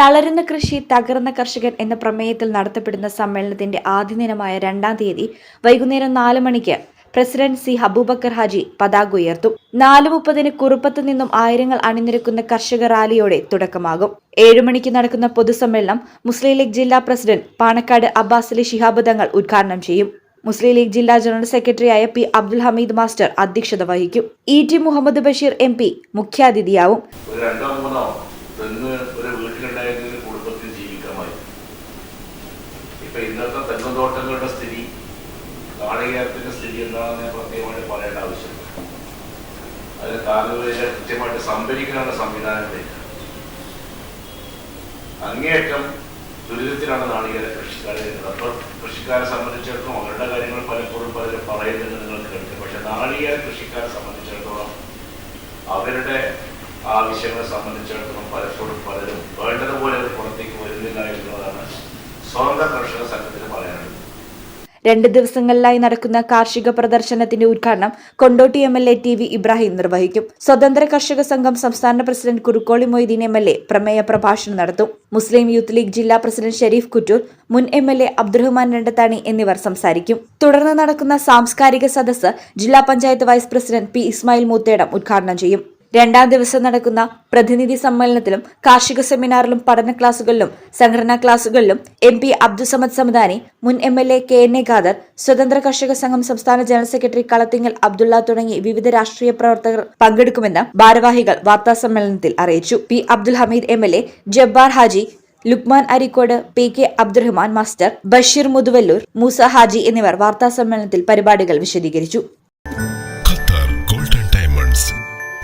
തളരുന്ന കൃഷി തകർന്ന കർഷകൻ എന്ന പ്രമേയത്തിൽ നടത്തപ്പെടുന്ന സമ്മേളനത്തിന്റെ ആദ്യ ദിനമായ രണ്ടാം തീയതി വൈകുന്നേരം നാല് മണിക്ക് പ്രസിഡന്റ് സി ഹബൂബക്കർ ഹാജി പതാക ഉയർത്തും. നാല് മുപ്പതിന് കുറുപ്പത്ത് നിന്നും ആയിരങ്ങൾ അണിനിരക്കുന്ന കർഷക റാലിയോടെ തുടക്കമാകും. ഏഴുമണിക്ക് നടക്കുന്ന പൊതുസമ്മേളനം മുസ്ലിം ലീഗ് ജില്ലാ പ്രസിഡന്റ് പാണക്കാട് അബ്ബാസ് അലി ശിഹാബ് തങ്ങൾ ഉദ്ഘാടനം ചെയ്യും. മുസ്ലിം ലീഗ് ജില്ലാ ജനറൽ സെക്രട്ടറിയായ പി അബ്ദുൽ ഹമീദ് മാസ്റ്റർ അധ്യക്ഷത വഹിക്കും. E T Muhammad Basheer M P മുഖ്യാതിഥിയാവും ഒരു രണ്ടോ മൂന്നോ തെങ്ങ് ഒരു വീട്ടിലുണ്ടായിരുന്നെങ്കിൽ കുടുംബത്തിൽ ജീവിക്കാമായി. ഇപ്പൊ ഇന്നത്തെ തെങ്ങ് തോട്ടങ്ങളുടെ സ്ഥിതി കാളികേരത്തിന്റെ സ്ഥിതി എന്താണെന്ന് ഞാൻ പ്രത്യേകമായിട്ട് പറയേണ്ട ആവശ്യമില്ല. അതിന് താങ്ങുവില കൃത്യമായിട്ട് സംഭരിക്കാനുള്ള സംവിധാനങ്ങളില്ല അങ്ങേയറ്റം ദുരിതത്തിലാണ് നാളികേര കൃഷിക്കാരെ റബ്ബർ കൃഷിക്കാരെ സംബന്ധിച്ചിടത്തോളം അവരുടെ കാര്യങ്ങൾ പലപ്പോഴും പലരും പറയുന്നത് നിങ്ങൾ കേൾക്കും. പക്ഷെ നാളികേര കൃഷിക്കാരെ സംബന്ധിച്ചിടത്തോളം അവരുടെ ആവശ്യങ്ങളെ സംബന്ധിച്ചിടത്തോളം പലപ്പോഴും പലരും വേണ്ടതുപോലെ പുറത്തേക്ക് വരുന്നില്ല എന്നുള്ളതാണ് സ്വതന്ത്ര കർഷക സംഘത്തിന് പറയാനുള്ളത്. രണ്ട് ദിവസങ്ങളിലായി നടക്കുന്ന കാർഷിക പ്രദർശനത്തിന്റെ ഉദ്ഘാടനം Kondotty M L A T V Ibrahim നിർവഹിക്കും. സ്വതന്ത്ര കർഷക സംഘം സംസ്ഥാന president Kurukkoli Moideen M L A പ്രമേയ പ്രഭാഷണം നടത്തും. മുസ്ലിം യൂത്ത് ലീഗ് ജില്ലാ പ്രസിഡന്റ് ഷെരീഫ് കുറ്റൂർ മുൻ M L A Abdurahman Randathani എന്നിവർ സംസാരിക്കും. തുടർന്ന് നടക്കുന്ന സാംസ്കാരിക സദസ്സ് ജില്ലാ panchayat vice president P Ismail Moothedam ഉദ്ഘാടനം ചെയ്യും. രണ്ടാം ദിവസം നടക്കുന്ന പ്രതിനിധി സമ്മേളനത്തിലും കാർഷിക സെമിനാറിലും പഠന ക്ലാസുകളിലും സംഘടനാ ക്ലാസുകളിലും എം പി അബ്ദുസമദ് സമദാനി മുൻ M L A K N A Khader സ്വതന്ത്ര കർഷക സംഘം സംസ്ഥാന ജനറൽ സെക്രട്ടറി കളത്തിങ്ങൽ അബ്ദുള്ള തുടങ്ങി വിവിധ രാഷ്ട്രീയ പ്രവർത്തകർ പങ്കെടുക്കുമെന്ന് ഭാരവാഹികൾ വാർത്താസമ്മേളനത്തിൽ അറിയിച്ചു. P Abdul Hameed M L A Jabbar Haji Lukman Areekode P K Abdurahman master Basheer Muthuvallur Moosa Haji എന്നിവർ വാർത്താസമ്മേളനത്തിൽ പരിപാടികൾ വിശദീകരിച്ചു.